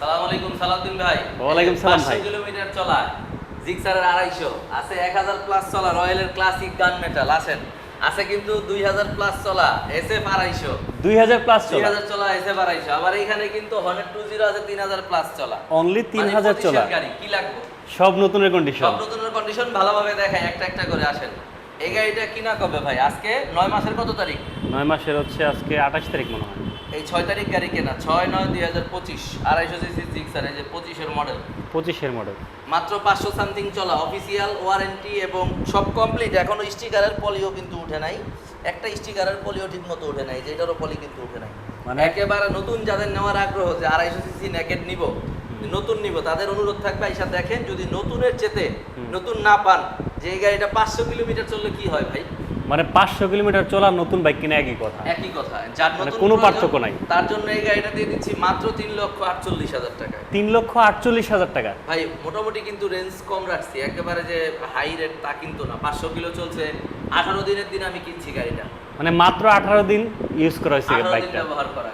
সালাম আলাইকুম সালাউদ্দিন ভাই। ওয়ালাইকুম সালাম ভাই। কিলোমিটার চলা জিক্সারের আড়াইশো। আছে এক হাজার প্লাস চলা রয়্যালের ক্লাসিক গান মেটাল আসেন। আছে কিন্তু দুই হাজার প্লাস চলা এস এফ আড়াইশো। দুই হাজার প্লাস দুই হাজার চলা এস এফ আড়াইশো। আবার এখানে কিন্তু টু জিরো আছে তিন হাজার প্লাস চলা। অনলি তিন মানে হাজার চলা। গাড়ি কি লাগবে? সব নতুনের কন্ডিশন সব নতুনের কন্ডিশন ভালোভাবে দেখায় একটা একটা করে আসেন। এই গাড়িটা কিনা কবে ভাই? আজকে নয় মাসের কত তারিখ? নয় মাসের হচ্ছে আজকে আঠাশ তারিখ মনে হয়। এই ছয় তারিখ গাড়ি কেনা ছয় নয় দুই হাজার পঁচিশ আড়াইশো সিসি জিক্সার এই যে পঁচিশের মডেল পঁচিশের মডেল মাত্র পাঁচশো সামথিং চলা অফিসিয়াল ওয়ারেন্টি এবং সব কমপ্লিট এখনও স্টিকারের পলিও কিন্তু উঠে নাই। একটা স্টিকারের পলিও ঠিক মতো উঠে নাই যেটারও পলি কিন্তু উঠে নাই। মানে একেবারে নতুন যাদের নেওয়ার আগ্রহ যে আড়াইশো সিসি নেকেট নিব নতুন নিব তাদের অনুরোধ থাকবে আইসা দেখেন যদি নতুনের চেতে নতুন না পান যে এই গাড়িটা পাঁচশো কিলোমিটার চললে কি হয় ভাই? মানে পাঁচশো কিলোমিটার চলা নতুন বাইক কিনে একই কথা। একই কথা যার মানে কোনো পার্থক্য নাই। তার জন্য এই গাড়িটা দিয়ে দিচ্ছি মাত্র তিন লক্ষ আটচল্লিশ হাজার টাকা। তিন লক্ষ আটচল্লিশ হাজার টাকা। ভাই মোটামুটি কিন্তু রেঞ্জ কম রাখছি একেবারে যে হাই রেট তা কিন্তু না। পাঁচশো কিলো চলছে আঠারো দিনের দিন আমি কিনছি গাড়িটা। মানে মাত্র আঠারো দিন ইউজ করা হয়েছে বাইকটা ব্যবহার করা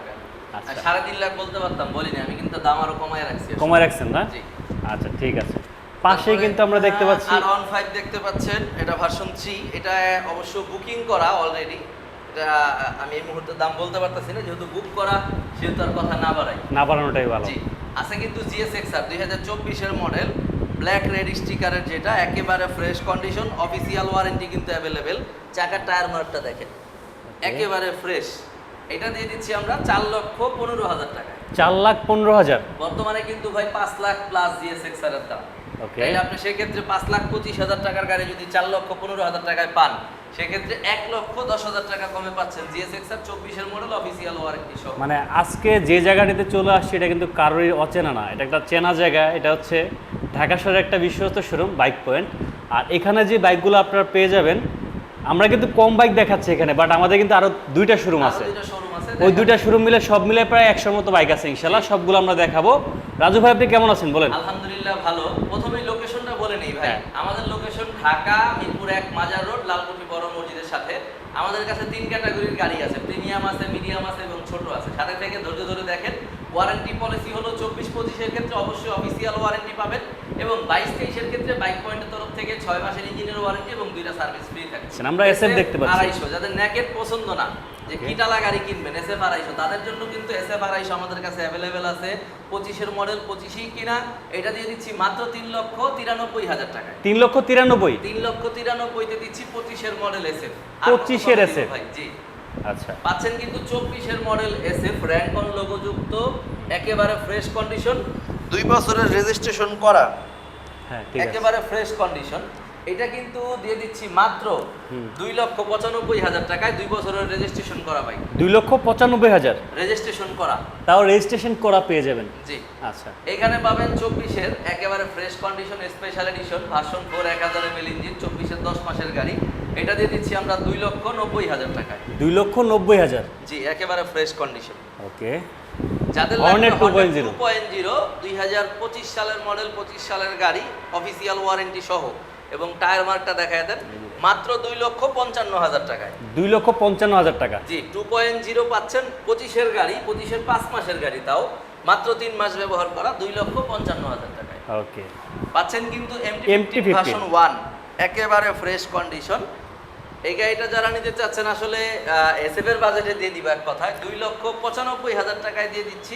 আচ্ছা। সাড়ে তিন লাখ বলতে পারতাম বলিনি আমি কিন্তু দাম আরও কমায় রাখছি কমায় রাখছেন না? জি। আচ্ছা ঠিক আছে। পাশেই কিন্তু আমরা দেখতে পাচ্ছি আর অন ফাইভ দেখতে পাচ্ছেন এটা ভার্সন থ্রি এটা অবশ্য বুকিং করা অলরেডি এটা আমি এই মুহূর্তে দাম বলতে পারতেছি না যেহেতু বুক করা সেহেতু আর কথা না বাড়াই। না বাড়ানোটাই ভালো। জি আছে কিন্তু জিএসএক্স আর দুই হাজার চব্বিশের মডেল ব্ল্যাক রেড স্টিকারের যেটা একেবারে ফ্রেশ কন্ডিশন অফিসিয়াল ওয়ারেন্টি কিন্তু অ্যাভেলেবেল চাকার টায়ার মার্কটা দেখেন। একেবারে ফ্রেশ এটা দিয়ে দিচ্ছি আমরা চার লক্ষ পনেরো হাজার টাকা চার লাখ পনেরো হাজার। বর্তমানে কিন্তু ভাই পাঁচ লাখ প্লাস জিএস জিএসএক্স এর দাম। তাইলে আপনি সেক্ষেত্রে পাঁচ লাখ পঁচিশ হাজার টাকার গাড়ি যদি চার লক্ষ পনেরো হাজার টাকায় পান সেক্ষেত্রে এক লক্ষ দশ হাজার টাকা কমে পাচ্ছেন জিএসএক্স আর চব্বিশের মডেল অফিসিয়াল ওয়ারেন্টি সহ। মানে আজকে যে জায়গাটিতে চলে আসছে এটা কিন্তু কারোরই অচেনা না। এটা একটা চেনা জায়গা এটা হচ্ছে ঢাকা শহরের একটা বিশ্বস্ত শোরুম বাইক পয়েন্ট আর এখানে যে বাইকগুলো আপনারা পেয়ে যাবেন আমরা কিন্তু কম বাইক দেখাচ্ছি এখানে বাট আমাদের কিন্তু আরও দুইটা শোরুম আছে। দুইটা শোরুম আছে ওই দুইটা শোরুম মিলে সব মিলে প্রায় একশোর মতো বাইক আছে ইনশাল্লাহ সবগুলো আমরা দেখাবো। রাজু ভাই আপনি কেমন আছেন? বলেন। আলহামদুলিল্লাহ ভালো প্রথমে লোকেশনটা বলে নেই ভাই হ্যাঁ। আমাদের লোকেশন ঢাকা, মিরপুর এক, মাজার রোড, লালকুঠি বড় মসজিদের সাথে। আমাদের কাছে তিন ক্যাটাগরির গাড়ি আছে। প্রিমিয়াম আছে, মিডিয়াম আছে এবং ছোট আছে। সাথে থেকে ধৈর্য ধরে দেখেন ওয়ারেন্টি পলিসি হলো চব্বিশ পঁচিশের ক্ষেত্রে অবশ্যই অফিসিয়াল ওয়ারেন্টি পাবেন এবং বাইশ তেইশের ক্ষেত্রে বাইক পয়েন্টের তরফ থেকে ছয় মাসের ইঞ্জিনের ওয়ারেন্টি এবং দুইটা সার্ভিস ফ্রি থাকে আচ্ছা, আমরা SF দেখতে পাচ্ছি। আড়াইশো যাদের ন্যাকেট পছন্দ না যে কিটালা গাড়ি কিনবেন এস এফ আড়াইশো তাদের জন্য কিন্তু এস এফ আড়াইশো আমাদের কাছে অ্যাভেলেবেল আছে। পঁচিশের মডেল পঁচিশেই কিনা এটা দিয়ে দিচ্ছি মাত্র তিন লক্ষ তিরানব্বই হাজার টাকা তিন লক্ষ তিরানব্বই? তিন লক্ষ তিরানব্বইতে দিচ্ছি পঁচিশের মডেল এস এফ 25 এর SF ভাই? জি। আচ্ছা। পাচ্ছেন কিন্তু চব্বিশের model S F rank on লোগোযুক্ত একেবারে ফ্রেশ কন্ডিশন দুই বছরের রেজিস্ট্রেশন করা। হ্যাঁ একেবারে ফ্রেশ কন্ডিশন এটা কিন্তু দিয়ে দিচ্ছি মাত্র হুম। দুই লক্ষ পঁচানব্বই হাজার টাকায় দুই বছরের রেজিস্ট্রেশন করা ভাই। দুই লক্ষ পঁচানব্বই হাজার? রেজিস্ট্রেশন করা। তাও রেজিস্ট্রেশন করা পেয়ে যাবেন। জি। আচ্ছা। এখানে পাবেন চব্বিশের একেবারে fresh condition special edition version four এক হাজার এমএল ইঞ্জিন চব্বিশের দশ মাসের গাড়ি। এটা দিয়ে দিচ্ছি আমরা দুই লক্ষ নব্বই হাজার টাকায়। দুই লক্ষ নব্বই হাজার? জি একেবারে ফ্রেশ কন্ডিশন ওকে। যাদের Hornet 2.0 টু পয়েন্ট জিরো দুই হাজার পঁচিশ সালের মডেল পঁচিশ সালের গাড়ি অফিসিয়াল ওয়ারেন্টি সহ। এবং টায়ার মার্কটা দেখায় দেন মাত্র দুই লক্ষ পঞ্চান্ন হাজার টাকায়। দুই লক্ষ পঞ্চান্ন হাজার টাকা। জি টু পয়েন্ট জিরো পাচ্ছেন পঁচিশের গাড়ি পঁচিশের পাঁচ মাসের গাড়ি তাও। মাত্র তিন মাস ব্যবহার করা দুই লক্ষ পঞ্চান্ন হাজার টাকায়। ওকে। পাচ্ছেন কিন্তু এমটি ভার্সন ওয়ান একেবারে ফ্রেশ কন্ডিশন এই গাড়িটা যারা নিতে চাচ্ছেন আসলে এসএফ এর বাজেটে দিয়ে দিবা এক কথায়। দুই লক্ষ পঁচানব্বই হাজার টাকায় দিয়ে দিচ্ছি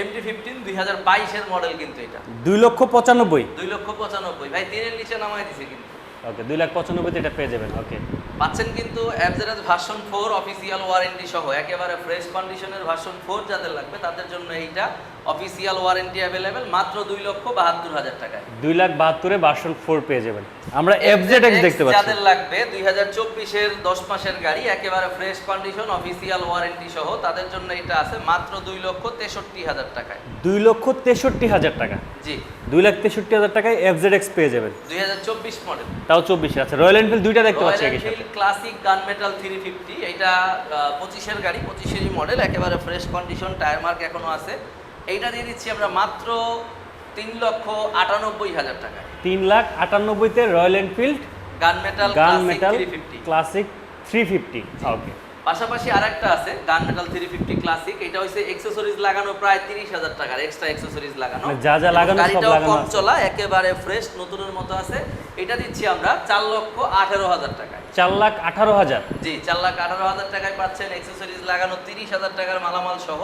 এমটি ফিফটিন দুই হাজার বাইশের মডেল কিন্তু এটা। দুই লক্ষ পঁচানব্বই? দুই লক্ষ পঁচানব্বই। ভাই তিনের নিচে নামাই দিছে কিন্তু। ওকে দুই লাখ পঁচানব্বইতে এটা পেয়ে যাবেন ওকে। পাচ্ছেন কিন্তু অ্যাবজারাজ ভার্সন ফোর অফিসিয়াল ওয়ারেন্টি সহ একেবারে ফ্রেশ কন্ডিশনের ভার্সন ফোর যাদের লাগবে তাদের জন্য এইটা অফিসিয়াল ওয়ারেন্টি অ্যাভেলেবেল মাত্র দুই লক্ষ বাহাত্তর হাজার টাকায়। দুই লাখ বাহাত্তরে ভার্সন ফোর পেয়ে যাবেন। আমরা এফজেড এক্স দেখতে পাচ্ছি। যাদের লাগবে দুই হাজার চব্বিশের দশ মাসের গাড়ি একেবারে ফ্রেশ কন্ডিশন অফিসিয়াল ওয়ারেন্টি সহ তাদের জন্য এটা আছে মাত্র দুই লক্ষ তেষট্টি হাজার টাকায়। দুই লক্ষ তেষট্টি হাজার টাকা। জি। দুই লাখ তেষট্টি হাজার টাকায় এফজেড এক্স পেয়ে যাবেন। দুই হাজার চব্বিশ মডেল তাও চব্বিশে আচ্ছা রয়্যাল এনফিল্ড দুইটা দেখতে পাচ্ছি একই সাথে। Classic gun metal three fifty এটা পঁচিশের গাড়ি পঁচিশেরই মডেল একেবারে ফ্রেশ কন্ডিশন টায়ার মার্ক এখনও আছে। এইটা দিয়ে দিচ্ছি আমরা মাত্র তিন লক্ষ আটানব্বই হাজার টাকা তিন lakh আটানব্বইতে Royal Enfield gun metal gun metal classic three fifty okay পাশাপাশি আরেকটা আছে গান মেটাল থ্রি ফিফটি ক্লাসিক এটা হচ্ছে এক্সেসরিজ লাগানো প্রায় তিরিশ হাজার টাকার এক্সট্রা এক্সেসরিজ লাগানো। মানে যা যা লাগানো গাড়িটাও কম চলা একেবারে ফ্রেশ নতুনের মতো আছে। এটা দিচ্ছি আমরা চার লক্ষ আঠেরো হাজার টাকায়। চার লাখ আঠারো হাজার? জি চার লাখ আঠারো হাজার টাকায় পাচ্ছেন এক্সেসরিজ লাগানো তিরিশ হাজার টাকার মালামাল সহ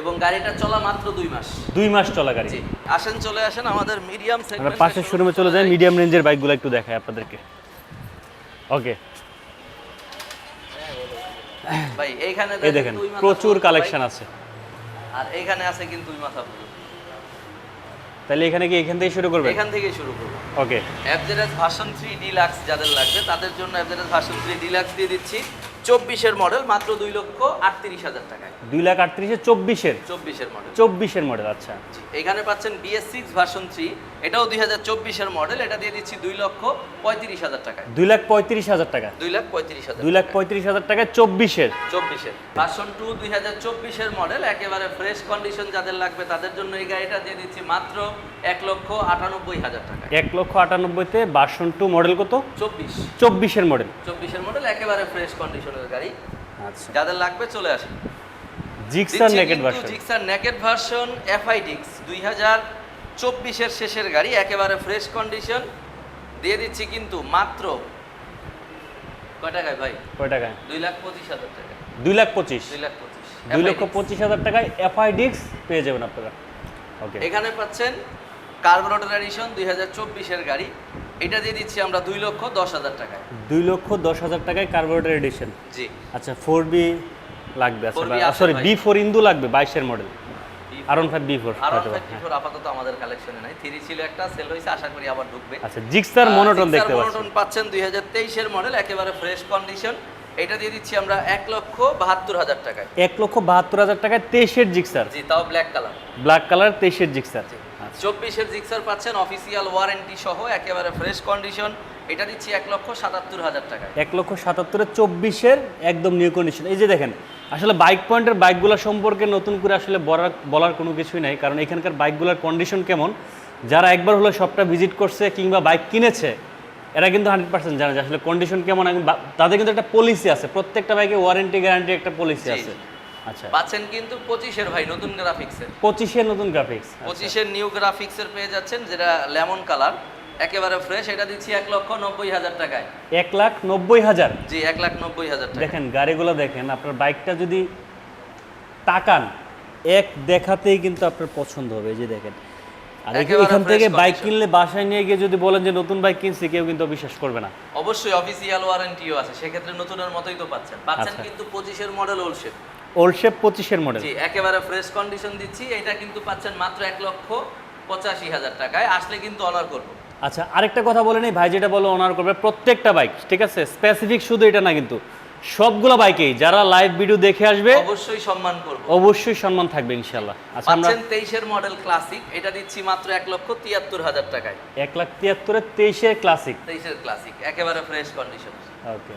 এবং গাড়িটা চলা মাত্র দুই মাস। দুই মাস চলা গাড়ি। জি আসেন চলে আসেন আমাদের মিডিয়াম আমরা পাশের শোরুমে চলে যাই মিডিয়াম রেঞ্জের বাইকগুলো একটু দেখাই আপনাদেরকে। ওকে ভাই এইখানে এই দেখেন প্রচুর কালেকশন আছে। আর এইখানে আছে কিন্তু দুই মাথা ফুল তাহলে এখানে কি এখান থেকে শুরু করবে এখান থেকে শুরু করব। ওকে। অ্যাভজেরেস ভার্সন থ্রি ডিলাক্স যাদের লাগবে তাদের জন্য অ্যাভজেরেস ভার্সন থ্রি ডিলাক্স দিয়ে দিচ্ছি। চব্বিশের মডেল মাত্র দুই লক্ষ আটত্রিশ হাজার টাকায়। দুই লাখ আটত্রিশে চব্বিশের। চব্বিশের মডেল চব্বিশের মডেল আচ্ছা। এখানে পাচ্ছেন বিএস সিক্স ভার্সন থ্রি এটাও দুই হাজার চব্বিশের মডেল এটা দিয়ে দিচ্ছি দুই লক্ষ পঁয়ত্রিশ হাজার টাকায়। দুই লাখ পঁয়ত্রিশ হাজার টাকা। দুই লাখ পঁয়ত্রিশ হাজার দুই লাখ পঁয়ত্রিশ হাজার টাকা চব্বিশের। চব্বিশের। ভার্সন টু দুই হাজার চব্বিশের মডেল একেবারে ফ্রেশ কন্ডিশন যাদের লাগবে তাদের জন্য এই গাড়িটা দিয়ে দিচ্ছি মাত্র এক লক্ষ আটানব্বই হাজার টাকা এক লক্ষ আটানব্বইতে বাসন টু মডেল কত? চব্বিশ। চব্বিশের মডেল চব্বিশের মডেল একেবারে ফ্রেশ কন্ডিশনের গাড়ি। আচ্ছা। যাদের লাগবে চলে আসেন। Gixxer naked version Gixxer naked version FI ডিক্স দুই হাজার চব্বিশের শেষের গাড়ি একেবারে ফ্রেশ কন্ডিশন দিয়ে দিচ্ছি কিন্তু মাত্র কয় টাকায় ভাই? কয় টাকায়? দুই লাখ পঁচিশ হাজার টাকা দুই লাখ পঁচিশ? দুই লাখ পঁচিশ। দুই লক্ষ। পঁচিশ হাজার টাকায় এফআই ডিক্স পেয়ে যাবেন আপনারা। ওকে এখানে পাচ্ছেন কার্বোরেটর এডিশন দুই হাজার চব্বিশের গাড়ি। এটা দিয়ে দিচ্ছি আমরা দুই লক্ষ দশ হাজার টাকায়। দুই লক্ষ দশ হাজার টাকায় কার্বোরেটর এডিশন জি। আচ্ছা ফোর বি লাগবে সরি বি ফোর ইন্দু লাগবে বাইশের model R one five V. Four আপাতত আমাদের কালেকশনে নাই। থ্রি ছিল একটা সেল হয়েছে আশা করি আবার ঢুকবে। আচ্ছা জিক্সার মনোটন দেখতে পাচ্ছি। মনোটন পাচ্ছেন দুই হাজার তেইশের মডেল একেবারে ফ্রেশ কন্ডিশন এটা দিয়ে দিচ্ছি আমরা এক লক্ষ বাহাত্তর হাজার টাকায়। এক লক্ষ বাহাত্তর হাজার টাকায় তেইশের জিক্সার জি তাও ব্ল্যাক কালার ব্ল্যাক কালার তেইশের জিক্সার চব্বিশের জিক্সার পাচ্ছেন অফিসিয়াল ওয়ারেন্টি সহ একেবারে ফ্রেশ কন্ডিশন এটা দিচ্ছি এক লক্ষ সাতাত্তর হাজার টাকায় এক লক্ষ সাতাত্তরের চব্বিশের একদম নিউ কন্ডিশন এই যে দেখেন আসলে বাইক পয়েন্টের বাইকগুলো সম্পর্কে নতুন করে আসলে বলার বলার কোনো কিছুই নাই কারণ এখানকার বাইকগুলোর কন্ডিশন কেমন? যারা একবার হলো শপটা ভিজিট করছে কিংবা বাইক কিনেছে এরা কিন্তু হান্ড্রেড পার্সেন্ট জানে যে আসলে কন্ডিশন কেমন তাদের কিন্তু একটা পলিসি আছে প্রত্যেকটা বাইকে ওয়ারেন্টি গ্যারান্টি একটা পলিসি আছে। আচ্ছা। পাচ্ছেন কিন্তু পঁচিশের ভাই নতুন গ্রাফিক্সের পঁচিশের নতুন গ্রাফিক্স পঁচিশের নিউ গ্রাফিক্সের পেয়ে যাচ্ছেন যেটা লেমন কালার একেবারে ফ্রেশ এটা দিচ্ছি এক লক্ষ নব্বই হাজার টাকায়। এক লাখ নব্বই হাজার? জি এক লাখ নব্বই হাজার দেখেন গাড়িগুলো দেখেন আপনার বাইকটা যদি তাকান এক দেখাতেই কিন্তু আপনার পছন্দ হবে যে দেখেন। আর এখান থেকে বাইক কিনলে বাসায় নিয়ে গিয়ে যদি বলেন যে নতুন বাইক কিনছি কেউ কিন্তু বিশ্বাস করবে না। অবশ্যই অফিসিয়াল ওয়ারেন্টিও আছে সেক্ষেত্রে নতুনের মতোই তো পাচ্ছেন। পাচ্ছেন আচ্ছা। কিন্তু পঁচিশের model old shape old shape পঁচিশের মডেল জি একেবারে ফ্রেশ কন্ডিশন দিচ্ছি এটা কিন্তু পাচ্ছেন মাত্র এক লক্ষ পঁচাশি হাজার টাকায় আসলে কিন্তু অনার করব। আচ্ছা আরেকটা কথা বলে নেই ভাই যেটা বলো অনার করবে প্রত্যেকটা বাইক ঠিক আছে? স্পেসিফিক শুধু এটা না কিন্তু সবগুলো বাইকেই যারা লাইভ ভিডিও দেখে আসবে অবশ্যই সম্মান করব। অবশ্যই সম্মান থাকবে ইনশাল্লাহ আচ্ছা আমরা পাচ্ছেন তেইশের মডেল ক্লাসিক এটা দিচ্ছি মাত্র এক লক্ষ তিয়াত্তর হাজার টাকায়। এক লাখ তিয়াত্তরের তেইশের ক্লাসিক তেইশের ক্লাসিক একেবারে ফ্রেশ কন্ডিশন ওকে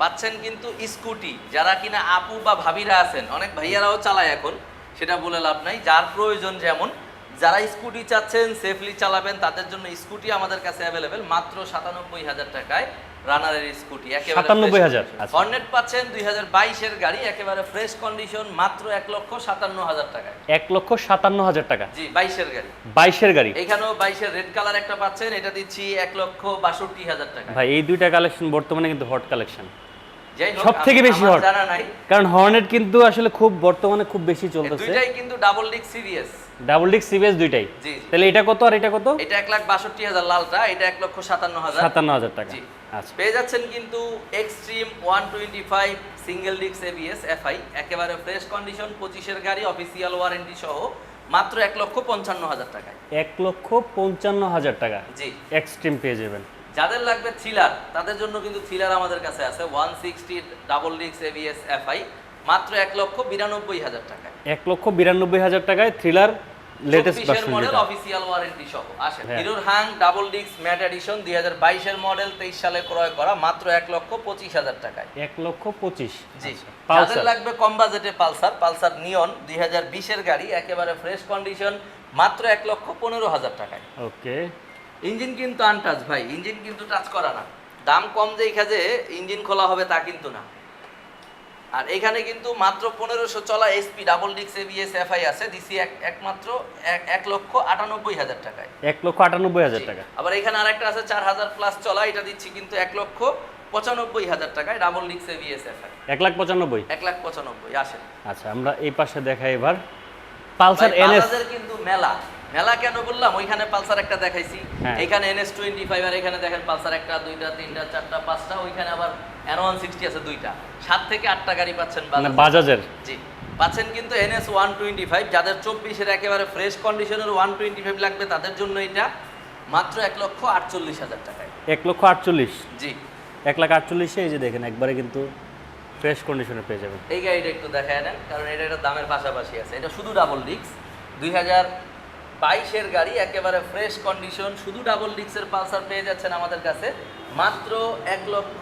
পাচ্ছেন কিন্তু স্কুটি যারা কিনা আপু বা ভাবিরা আছেন অনেক ভাইয়ারাও চালায় এখন সেটা বলে লাভ নাই যার প্রয়োজন যেমন যারা স্কুটি চাচ্ছেন সেফলি চালাবেন তাদের জন্য স্কুটি আমাদের কাছে অ্যাভেলেবেল মাত্র সাতানব্বই হাজার টাকায় রানারের স্কুটি সাতানব্বই হাজার আচ্ছা। হর্নেট পাচ্ছেন দুই হাজার বাইশের গাড়ি একেবারে ফ্রেশ কন্ডিশন মাত্র এক লক্ষ সাতান্ন হাজার টাকায়। এক লক্ষ সাতান্ন হাজার টাকা। জি বাইশের গাড়ি। বাইশের গাড়ি। এখানেও বাইশের রেড কালার একটা পাচ্ছেন এটা দিচ্ছি এক লক্ষ বাষট্টি হাজার টাকা ভাই এই দুইটা কালেকশন বর্তমানে কিন্তু হট কালেকশন যাই হোক, সবথেকে বেশি নাই। কারণ হর্নেট কিন্তু আসলে খুব বর্তমানে খুব বেশি চলতেছে। দুইটাই কিন্তু ডাবল ডিক সিরিয়াস ডাবল ডিক সিবিএস দুইটাই। তাহলে এটা কত আর এটা কত? এটা এক লাখ বাষট্টি হাজার লালটা এটা এক লক্ষ সাতান্ন হাজার। সাতান্ন হাজার টাকা। জি। আচ্ছা। পেয়ে যাচ্ছেন কিন্তু Xtreme one twenty five single ডিক্স এবিএস এফআই একেবারে ফ্রেশ কন্ডিশন পঁচিশের গাড়ি অফিসিয়াল ওয়ারেন্টি সহ মাত্র এক লক্ষ পঞ্চান্ন হাজার টাকায়। এক লক্ষ পঞ্চান্ন হাজার টাকা। জি। এক্সট্রিম পেয়ে যাবেন। যাদের লাগবে থ্রিলার তাদের জন্য কিন্তু থ্রিলার আমাদের কাছে আছে ওয়ান সিক্সটি ডাবল ডিক্স এবিএস এফআই মাত্র এক লক্ষ বিরানব্বই হাজার টাকায়। এক লক্ষ বিরানব্বই হাজার টাকায় থ্রিলার লেটেস্ট ভার্সন মডেল যেটা। অফিসিয়াল ওয়ারেন্টি সহ। আসেন। হিরোর হাং ডাবল ডিক্স ম্যাট এডিশন দুই হাজার বাইশের মডেল তেইশ সালে ক্রয় করা মাত্র এক লক্ষ পঁচিশ হাজার টাকায়। এক লক্ষ পঁচিশ। জি। আচ্ছা, পালসার লাগবে কম বাজেটে পালসার পালসার নিয়ন দুই হাজার বিশের গাড়ি একেবারে ফ্রেশ কন্ডিশন মাত্র এক লক্ষ পনেরো হাজার টাকায়। ওকে। ইঞ্জিন কিন্তু আনটাচ ভাই ইঞ্জিন কিন্তু টাচ করা না। দাম কম যে যে ইঞ্জিন খোলা হবে তা কিন্তু না। আর এখানে কিন্তু মাত্র পনেরোশো চলা এসপি ডাবল ডিক্স এবিএস এফআই আছে দিছি এক একমাত্র এক এক লক্ষ আটানব্বই হাজার টাকায়। এক লক্ষ আটানব্বই হাজার টাকা। আবার এখানে আরেকটা আছে চার হাজার প্লাস চলা এটা দিচ্ছি কিন্তু এক লক্ষ পঁচানব্বই হাজার টাকায় ডাবল ডিক্স এবিএস এফআই এক লাখ পঁচানব্বই? এক লাখ পঁচানব্বই আসেন। আচ্ছা আমরা এই পাশে দেখাই এবার। পালসার এনএস কিন্তু মেলা। মেলা কেন বললাম? ওইখানে পালসার একটা দেখাইছি। হ্যাঁ। এখানে এনএস টোয়েন্টি ফাইভ আর এখানে দেখেন পালসার একটা দুইটা তিনটা চারটা পাঁচটা ওইখানে আবার এন ওয়ান সিক্সটি আছে দুইটা। সাত থেকে আটটা গাড়ি পাচ্ছেন মানে বাজাজের? জি। পাচ্ছেন কিন্তু এনএস ওয়ান টোয়েন্টি ফাইভ যাদের চব্বিশের একেবারে ফ্রেশ কন্ডিশনের ওয়ান টোয়েন্টি ফাইভ লাগবে তাদের জন্য এটা মাত্র এক লক্ষ আটচল্লিশ হাজার টাকায়। এক লক্ষ আটচল্লিশ? জি। এক লাখ আটচল্লিশে এই যে দেখেন একবারে কিন্তু ফ্রেশ কন্ডিশনে পেয়ে যাবেন। এই গাড়িটা একটু দেখায় নেন কারণ এটা একটা দামের পাশাপাশি আছে। এটা শুধু ডাবল ডিক্স দুই হাজার বাইশের গাড়ি একেবারে ফ্রেশ কন্ডিশন শুধু ডাবল ডিক্সের পালসার পেয়ে যাচ্ছেন আমাদের কাছে মাত্র এক লক্ষ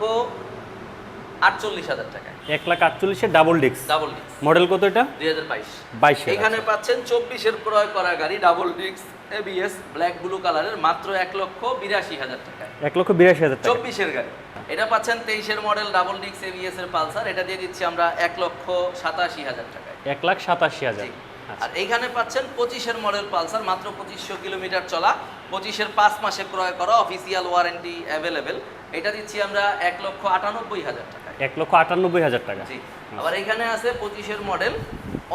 আটচল্লিশ হাজার টাকায়। এক লাখ আটচল্লিশে ডাবল ডিক্স ডাবল ডিক্স মডেল কত এটা? দুই হাজার বাইশ। বাইশে এখানে পাচ্ছেন চব্বিশের ক্রয় করা গাড়ি ডাবল ডিক্স এবিএস ব্ল্যাক ব্লু কালারের মাত্র এক লক্ষ বিরাশি হাজার টাকায়। এক লক্ষ বিরাশি হাজার চব্বিশের গাড়ি। এটা পাচ্ছেন তেইশের মডেল ডাবল ডিক্স এবিএস এর পালসার এটা দিয়ে দিচ্ছি আমরা এক লক্ষ সাতাশি হাজার টাকায়। এক লাখ সাতাশি হাজার। আচ্ছা আর এইখানে পাচ্ছেন পঁচিশের মডেল পালসার মাত্র পঁচিশশো কিলোমিটার চলা। পঁচিশের পাঁচ মাসে ক্রয় করা অফিসিয়াল ওয়ারেন্টি অ্যাভেলেবেল এটা দিচ্ছি আমরা এক লক্ষ আটানব্বই হাজার টাকা। এক লক্ষ আটানব্বই হাজার টাকা। জি। আবার এখানে আছে পঁচিশের মডেল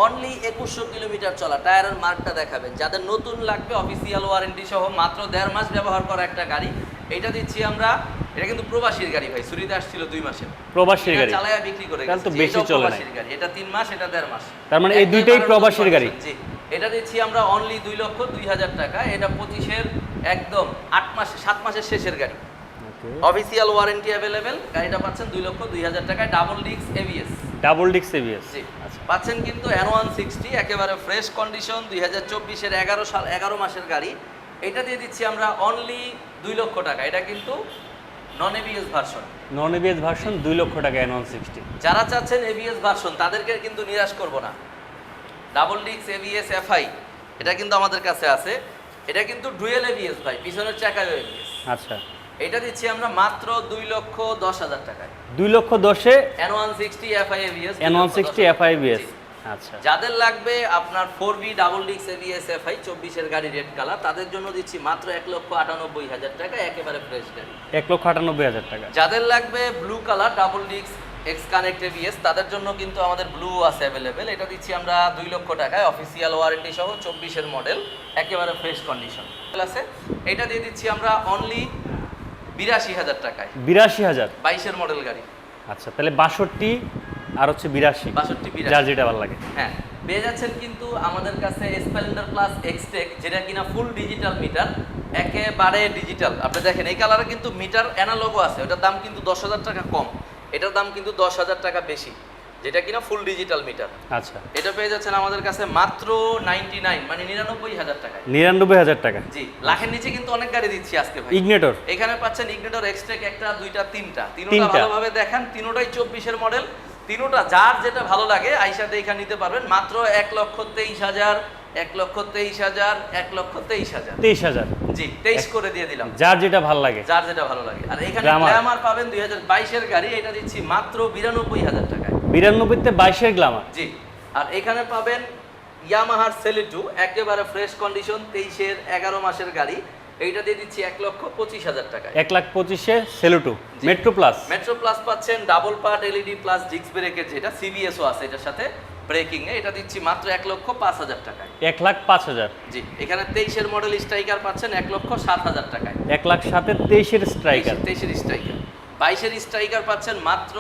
অনলি একুশশো কিলোমিটার চলা। টায়ারের মার্কটা দেখাবেন। যাদের নতুন লাগবে অফিসিয়াল ওয়ারেন্টি সহ মাত্র দেড় মাস ব্যবহার করা একটা গাড়ি। এটা দিচ্ছি আমরা এটা কিন্তু প্রবাসীর গাড়ি ভাই সুরিতে আসছিল দুই মাসে। প্রবাসীর গাড়ি? চালায়া বিক্রি করে তাহলে তো বেশি চলে গাড়ি এটা তিন মাস এটা দেড় মাস। তার মানে এই দুইটাই প্রবাসীর গাড়ি? জি এটা দিচ্ছি আমরা অনলি দুই লক্ষ দুই হাজার টাকা এটা পঁচিশের একদম আট মাস সাত মাসের শেষের গাড়ি। অফিসিয়াল ওয়ারেন্টি অ্যাভেলেবেল গাড়িটা পাচ্ছেন দুই লক্ষ দুই হাজার টাকায় ডাবল ডিক্স এবিএস ডাবল ডিস্ক এবিএস জি। পাচ্ছেন কিন্তু এন ওয়ান সিক্সটি একেবারে ফ্রেশ কন্ডিশন দুই হাজার চব্বিশের এগারো সাল এগারো মাসের গাড়ি। এটা দিয়ে দিচ্ছি আমরা অনলি দুই লক্ষ টাকা এটা কিন্তু non ABS version non ABS version দুই লক্ষ টাকা এন ওয়ান সিক্সটি যারা চাচ্ছেন এবিএস ভার্সন তাদেরকে কিন্তু নিরাশ করব না। ডাবল ডিক্স এবিএস এফআই এটা কিন্তু আমাদের কাছে আছে। এটা কিন্তু ডুয়েল এবিএস ভাই পিছনের চাকায় এবিএস আচ্ছা। এটা দিচ্ছি আমরা মাত্র দুই লক্ষ দশ হাজার টাকায়। দুই লক্ষ দশে N one sixty FI ABS N one sixty FI ABS আচ্ছা যাদের লাগবে আপনার ফোর বি ডাবল ডিক্স এবিএস এফআই চব্বিশের গাড়ি রেড কালার তাদের জন্য দিচ্ছি মাত্র এক লক্ষ আটানব্বই হাজার টাকা একেবারে ফ্রেশ গাড়ি। এক লক্ষ আটানব্বই হাজার টাকা। যাদের লাগবে ব্লু কালার ডাবল ডিক্স এক্স কানেক্ট এবিএস তাদের জন্য কিন্তু আমাদের ব্লু আছে অ্যাভেলেবেল এটা দিচ্ছি আমরা দুই লক্ষ টাকায় অফিসিয়াল ওয়ারেন্টি সহ চব্বিশের মডেল একেবারে ফ্রেশ কন্ডিশন আছে এটা দিয়ে দিচ্ছি আমরা অনলি বিরাশি হাজার টাকায়। বিরাশি হাজার। বাইশের মডেল গাড়ি। আচ্ছা তাহলে বাষট্টি আর হচ্ছে বিরাশি। বাষট্টি যার যেটা ভালো লাগে। হ্যাঁ পেয়ে যাচ্ছেন কিন্তু আমাদের কাছে স্প্লেন্ডার প্লাস এক্সটেক যেটা কিনা ফুল ডিজিটাল মিটার একেবারে ডিজিটাল আপনি দেখেন এই কালারে কিন্তু মিটার অ্যানালগও আছে ওটার দাম কিন্তু দশ হাজার টাকা কম। এটার দাম কিন্তু দশ হাজার টাকা বেশি যেটা কিনা ফুল ডিজিটাল মিটার আচ্ছা। এটা পেয়ে যাচ্ছেন আমাদের কাছে মাত্র নাইনটি নাইন মানে নিরানব্বই হাজার টাকায়। নিরানব্বই হাজার টাকা। জি লাখের নিচে কিন্তু অনেক গাড়ি দিচ্ছি আজকে ভাই। ইগনেটর এখানে পাচ্ছেন ইগনেটর এক্সট্রেক একটা দুইটা তিনটা। তিনটা তিনটা। ভালোভাবে দেখান তিনোটাই চব্বিশের মডেল তিনোটা যার যেটা ভালো লাগে আইসা দেখা নিতে পারবেন। মাত্র এক লক্ষ তেইশ হাজার এক লক্ষ তেইশ হাজার এক লক্ষ তেইশ হাজার। তেইশ হাজার। জি তেইশ করে দিয়ে দিলাম। যার যেটা ভালো লাগে। যার যেটা ভালো লাগে। আর এখানে। গ্ল্যামার পাবেন দুই হাজার বাইশের গাড়ি এটা দিচ্ছি মাত্র বিরানব্বই হাজার টাকায়। বিরানব্বইতে বাইশের গ্লামার জি আর এখানে পাবেন ইয়ামাহার সেলিটু একেবারে ফ্রেশ কন্ডিশন তেইশের এগারো মাসের গাড়ি। এইটা দিয়ে দিচ্ছি এক লক্ষ পঁচিশ হাজার টাকায়। এক লাখ পঁচিশে সেলুটু। Metro plus. মেট্রো প্লাস পাচ্ছেন double part LED plus disc ব্রেকের যেটা সিবিএসও আছে এটার সাথে ব্রেকিং এ এটা দিচ্ছি মাত্র এক লক্ষ পাঁচ হাজার টাকায়। এক লাখ পাঁচ হাজার। জি এখানে তেইশের মডেল স্ট্রাইকার পাচ্ছেন এক লক্ষ সাত হাজার টাকায়। এক লাখ সাতের তেইশের স্ট্রাইকার তেইশের স্ট্রাইকার বাইশের স্ট্রাইকার পাচ্ছেন মাত্র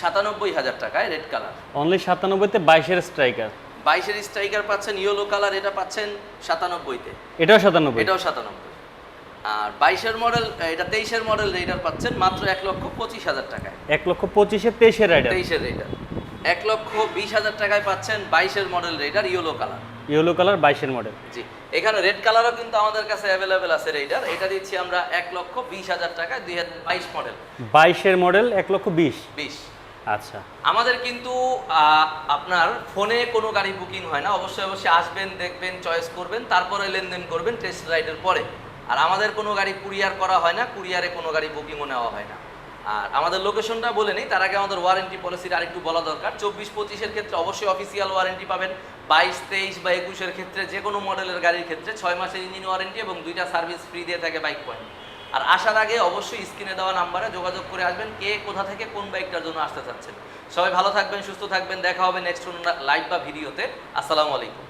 সাতানব্বই হাজার টাকায় রেড কালার অনলি সাতানব্বইতে বাইশের স্ট্রাইকার বাইশের স্ট্রাইকার পাচ্ছেন ইয়েলো কালার এটা পাচ্ছেন সাতানব্বইতে। এটাও সাতানব্বই। এটাও সাতানব্বই। আর বাইশের মডেল এটা তেইশের মডেল রেডার পাচ্ছেন মাত্র এক লক্ষ পঁচিশ হাজার টাকায়। এক লক্ষ পঁচিশে তেইশের রাইডার তেইশের রেডার এক লক্ষ বিশ হাজার টাকায় পাচ্ছেন বাইশের মডেল রেডার ইয়েলো কালার ইয়েলো কালার বাইশের মডেল জি এখানে রেড কালারও কিন্তু আমাদের কাছে অ্যাভেলেবেল আছে রেডার এটা দিচ্ছি আমরা এক লক্ষ বিশ হাজার টাকায় দুই হাজার বাইশ মডেল বাইশের মডেল এক লক্ষ বিশ। বিশ। আচ্ছা। আমাদের কিন্তু আপনার ফোনে কোনো গাড়ি বুকিং হয় না। অবশ্যই অবশ্যই আসবেন, দেখবেন, চয়েস করবেন, তারপরে লেনদেন করবেন টেস্ট রাইডের পরে। আর আমাদের কোনো গাড়ি কুরিয়ার করা হয় না, কুরিয়ারে কোনো গাড়ি বুকিংও নেওয়া হয় না। আর আমাদের লোকেশনটা বলে নিই, তার আগে আমাদের ওয়ারেন্টি পলিসিটা আরেকটু বলা দরকার। চব্বিশ পঁচিশের ক্ষেত্রে অবশ্যই অফিসিয়াল ওয়ারেন্টি পাবেন, বাইশ, তেইশ বা একুশের ক্ষেত্রে যে কোনো মডেলের গাড়ির ক্ষেত্রে ছয় মাসের ইঞ্জিন ওয়ারেন্টি এবং দুইটা সার্ভিস ফ্রি দিয়ে থাকে বাইক পয়েন্ট আর আসার আগে অবশ্যই স্ক্রিনে দেওয়া নাম্বারে যোগাযোগ করে আসবেন কে কোথা থেকে কোন বাইকটার জন্য আসতে চাচ্ছেন। সবাই ভালো থাকবেন, সুস্থ থাকবেন, দেখা হবে নেক্সট লাইভ বা ভিডিওতে আসসালামু আলাইকুম।